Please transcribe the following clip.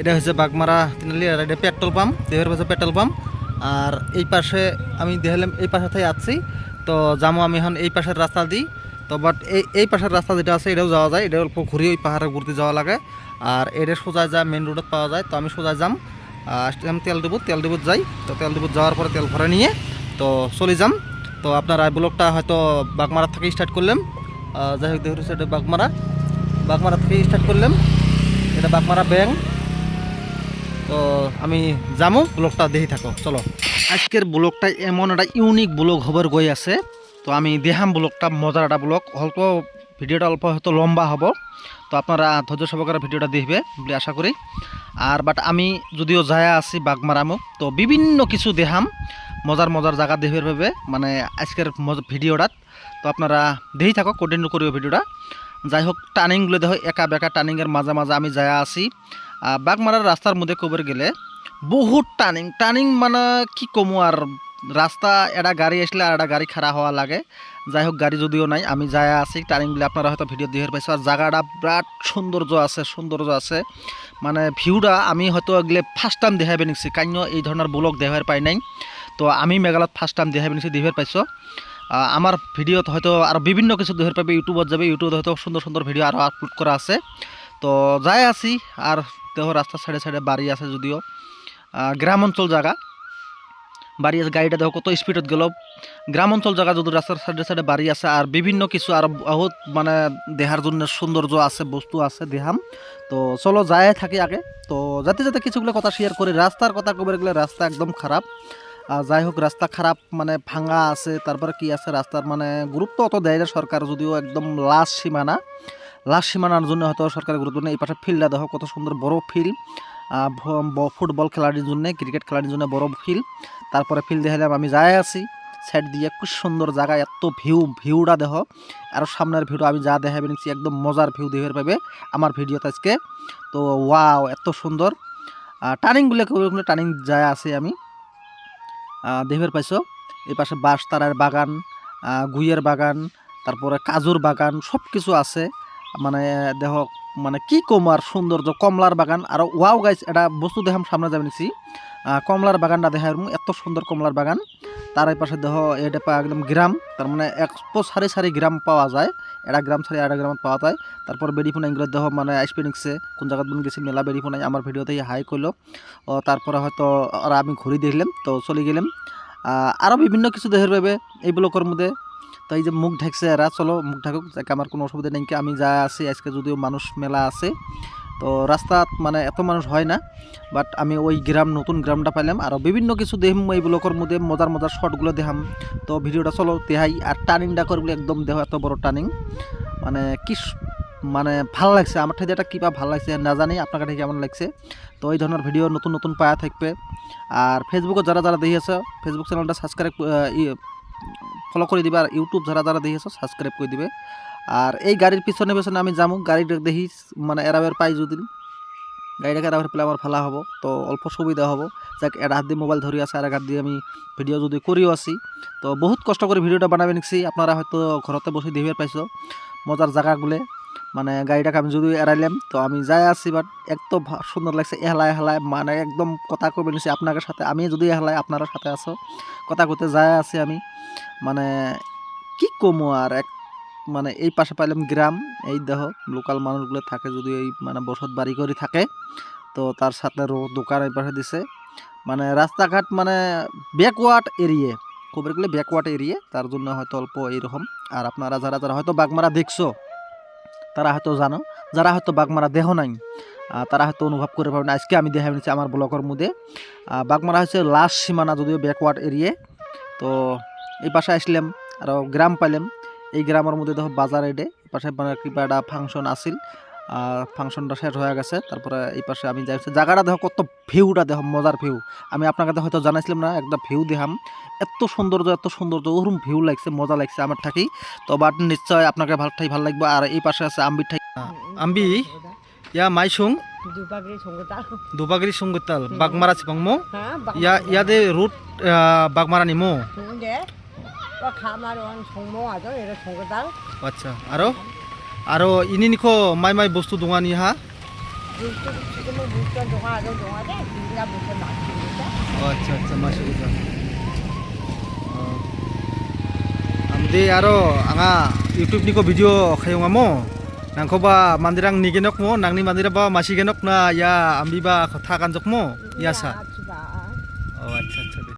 এটা হচ্ছে বাগমারা তিনালি, আর এটা পেট্রোল পাম্প, দেহের পাশে পেট্রোল পাম্প। আর এই পাশে আমি দেখালাম এই পাশে থেকে আসছি তো যাব আমি এখন এই পাশের রাস্তা দিই তো বাট এই এই পাশের রাস্তা যেটা আছে, এটাও যাওয়া যায়। এটা অল্প ঘুরে ওই পাহাড়ে ঘুরতে যাওয়া লাগে। আর এটা সোজা যা মেন রোডত পাওয়া যায়। তো আমি সোজা যাম। আসলাম তেল ডিবুত তেল ডিবুত যাই। তো তেল ডিবুত যাওয়ার পরে তেল ভরে নিয়ে, তো চলে যাম। তো আপনার ব্লগটা হয়তো বাগমারা থেকে স্টার্ট করলাম যাই হোক দেখুন এটা বাগমারা। বাগমারা থেকে স্টার্ট করলাম এটা বাগমারা ব্যাংক তো আমি যামো, ব্লগটা দেখি থাকো, চলো। আজকের ব্লগটা এমন একটা ইউনিক ব্লগ হবার গই আছে। তো আমি দেখাম ব্লগটা মজার একটা ব্লগ। অল্প ভিডিওটা অল্প হয়তো লম্বা হ'ব। তো আপনারা ধৈর্য সহকারে ভিডিওটা দেখবে বলে আশা করি। আর বাট আমি যদিও যায় আছি বাগমারামুক তো বিভিন্ন কিছু দেখাম। মজার মজার জায়গা দেখবার পাবে মানে আজকের ভিডিওটাত তো আপনারা দেখি থাকো কন্টিনিউ করিব ভিডিওটা যাই হোক টার্নিংগুলো দেখো একা বেকা টার্নিংয়ের মাঝে মাঝে আমি যায় আছি। বাগমারার রাস্তার মধ্যে কবার গেলে, বহুত টার্নিং টার্নিং মানে কি কমু আর রাস্তা এটা গাড়ি আসলে আর একটা গাড়ি খাড়া হওয়া লাগে। যাই হোক, গাড়ি যদিও নাই, আমি যাই আছি টার্নিংগুলো আপনারা হয়তো ভিডিও দিয়ে পাইছো আর জায়গাটা বিরাট সৌন্দর্য আছে সৌন্দর্য আছে। মানে ভিউটা আমি হয়তো এগুলো ফার্স্ট টাইম দেখাবে নিচ্ছি কান্য এই ধরনের ব্লগ দেখার পাই নাই। তো আমি মেঘালয়ত ফার্স্ট টাইম দেখাবে নিচ্ছি দেখার পাইছো। আমার ভিডিওত হয়তো আর বিভিন্ন কিছু দেখার পাবে, ইউটিউবত যাবে, ইউটিউবত হয়তো সুন্দর সুন্দর ভিডিও আরও আপলোড করা আছে। তো যাই আছি আর দেখো রাস্তার সাইডে সাইডে বাড়ি আছে যদিও। গ্রাম অঞ্চল জায়গা। বাড়ি আছে, গাড়িটা দেখো কত স্পিডত গেল। গ্রাম অঞ্চল জায়গা যদি রাস্তার সাইডে সাইডে বাড়ি আছে, আর বিভিন্ন কিছু আর বহুত মানে দেহার জন্য সৌন্দর্য আছে, বস্তু আছে দেহাম তো চলো যায় থাকি আগে। তো যাতে যাতে কিছুগুলো কথা শেয়ার করি, রাস্তার কথা কবে গেলে রাস্তা একদম খারাপ। যাই হোক, রাস্তা খারাপ মানে ভাঙা আছে, তারপরে কি আছে? রাস্তার মানে গুরুত্ব অত দেয় না সরকার, যদিও একদম লাস্ট সীমানা। লাস্ট সীমানার জন্য হয়তো সরকারের গুরুত্ব নেই। এই পাশে ফিল্ডটা দেখো, কত সুন্দর বড় ফিল্ড ফুটবল খেলার জন্য ক্রিকেট খেলার জন্য বড় ফিল্ড তারপরে ফিল্ড দেখালাম আমি যাই আছি। সাইড দিয়ে খুব সুন্দর জায়গা, এত ভিউ ভিউটা দেখ। আর সামনের ভিউটা আমি যা দেখাবে নিচ্ছি, একদম মজার ভিউ দেখে পাবে আমার ভিডিওতে আজকে। তো ওয়াও এত সুন্দর। টার্নিংগুলো টার্নিং যায় আছে আমি। দেখবে পাইছো? এই পাশে বাঁশ তারার বাগান গুইয়ের বাগান, তারপরে কাজুর বাগান সব কিছু আছে। মানে দেখ মানে কি কম আর সৌন্দর্য, কমলার বাগান। আর ওয়াও গাইস এটা বস্তু দেখাম, সামনে যাবে নিছি। কমলার বাগানটা দেখাই এত সুন্দর কমলার বাগান। তার পাশে দেহ এটা পা একদম গ্রাম। তার মানে একশো সারি সারি গ্রাম পাওয়া যায়। এটা গ্রাম সারি এটা গ্রামত পাওয়া যায়। তারপর বেরিফোনাই এগুলো দেহ মানে নিচ্ছে কোন জায়গাত বন গেছি, মেলা বেরিফোনাই আমার ভিডিওতে হাই করল তারপরে হয়তো ওরা আমি ঘুরি দেখলাম, তো চলে গেলাম। আরও বিভিন্ন কিছু দেহের পাবে এই ব্লকের মধ্যে তো এই যে মুখ ঢাকছে, এরা চলো মুখ ঢাকুক আমার কোনো অসুবিধা নেই আমি যা আছি, আজকে যদিও মানুষ মেলা আছে, তো রাস্তাত মানে এত মানুষ হয় না বাট আমি ওই গ্রাম, নতুন গ্রামটা পাইলাম, আর বিভিন্ন কিছু দেখাম, এই ব্লকের মধ্যে মজার মজার শর্টগুলো দেখাম, তো ভিডিওটা চলো দেহাই আর টার্নিংটা করবলে একদম দেহ, এত বড় টার্নিং মানে কি মানে ভালো লাগছে, আমার ঠাই এটা কিবা ভালো লাগছে না জানি আপনার কাছে কেমন লাগছে, তো এই ধরনের ভিডিও নতুন নতুন পায়া থাকবে, আর ফেসবুকত যারা যারা দেখি আছে ফেসবুক চ্যানেলটা সাবস্ক্রাইব ফলো করে দিবে আর ইউটিউব যারা যারা দেখি আছে সাবস্ক্রাইব করে দিবে। আর এই গাড়ির পিছনে পিছনে আমি যামু, গাড়িটা দেখি মানে এরাবের পাই যদি গাড়িটাকে এরাবের পেলে আমার ভালো হব, তো অল্প সুবিধা হব। যাক এটা হাত দিয়ে মোবাইল ধরি আছে, আর এক হাত দিয়ে আমি ভিডিও যদি করিও আছি। তো বহুত কষ্ট করে ভিডিওটা বানাবে নিচ্ছি আপনারা হয়তো ঘরতে বসে দেখবে পাইছো। মজার জায়গাগুলো। মানে গাড়িটাকে আমি যদি এড়াইলাম, তো আমি যাই আছি বাট ভা- সুন্দর লাগছে এহলায় এহলায় মানে একদম কথা কবে নিছি আপনাদের সাথে। আমি যদি এহলায় আপনারা সাথে আছো, কথা কইতে যাই আছি আমি। মানে কি কমো আর এক মানে এই পাশে পাইলাম গ্রাম, এই দেহ, লোকাল মানুষগুলো থাকে যদি এই মানে বসত বাড়ি করে থাকে, তো তার সাথে দোকান এই পাশে দিছে। মানে রাস্তাঘাট মানে ব্যাকওয়ার্ড এরিয়ে খবর গেলে ব্যাকওয়ার্ড এরিয়ে তার জন্য হয়তো অল্প এইরকম। আর আপনারা যারা যারা হয়তো বাগমারা দেখছ তারা হয়তো জানো, যারা হয়তো বাগমারা দেহ নাই তারা হয়তো অনুভব করে পাবেন আজকে আমি দেখা নিচ্ছি আমার ব্লকের মধ্যে। বাঘমারা হচ্ছে লাস্ট সীমানা যদিও ব্যাকওয়ার্ড এরিয়ে তো এই পাশে আসলাম, আর গ্রাম পাইলাম। এই গ্রামের মধ্যে দেখো বাজার এডে পাশে মানে কিবা একটা ফাংশন আসিল ফাংশনটা শেষ হয়ে গেছে। তারপরে এই পাশে আমি যাই জায়গাটা দেখো কত ভিউটা দেখো মজার ভিউ। আমি আপনার কাছে হয়তো জানাইছিলাম না একটা ভিউ দেখাম। এত সৌন্দর্য এত সৌন্দর্য ওরকম ভিউ লাগছে মজা লাগছে আমার থাকি। তো বাট নিশ্চয় আপনাকে ভালো ঠাই ভালো লাগবে। আর এই পাশে আছে আম্বি ঠাই আম্বি ইয়া মাইসুং? বাগমারা চিপাংমো হ্যাঁ ইয়া ইয়াদে রুট বাগমারা নিমো? আচ্ছা আরও? aro ini niko mai mai bostu dunga ni ha আচ্ছা আচ্ছা মাসে আমদে আরও আঙা ইউটিউব নিকো ভিডিও খাইমামো নাংখবা মান্দিরাং নিগেনক মো, নাংনি মান্দিরাবা মাসিগেনক না ইয়া আমিবা কথা কানজক মো, ইয়াসা। ও আচ্ছা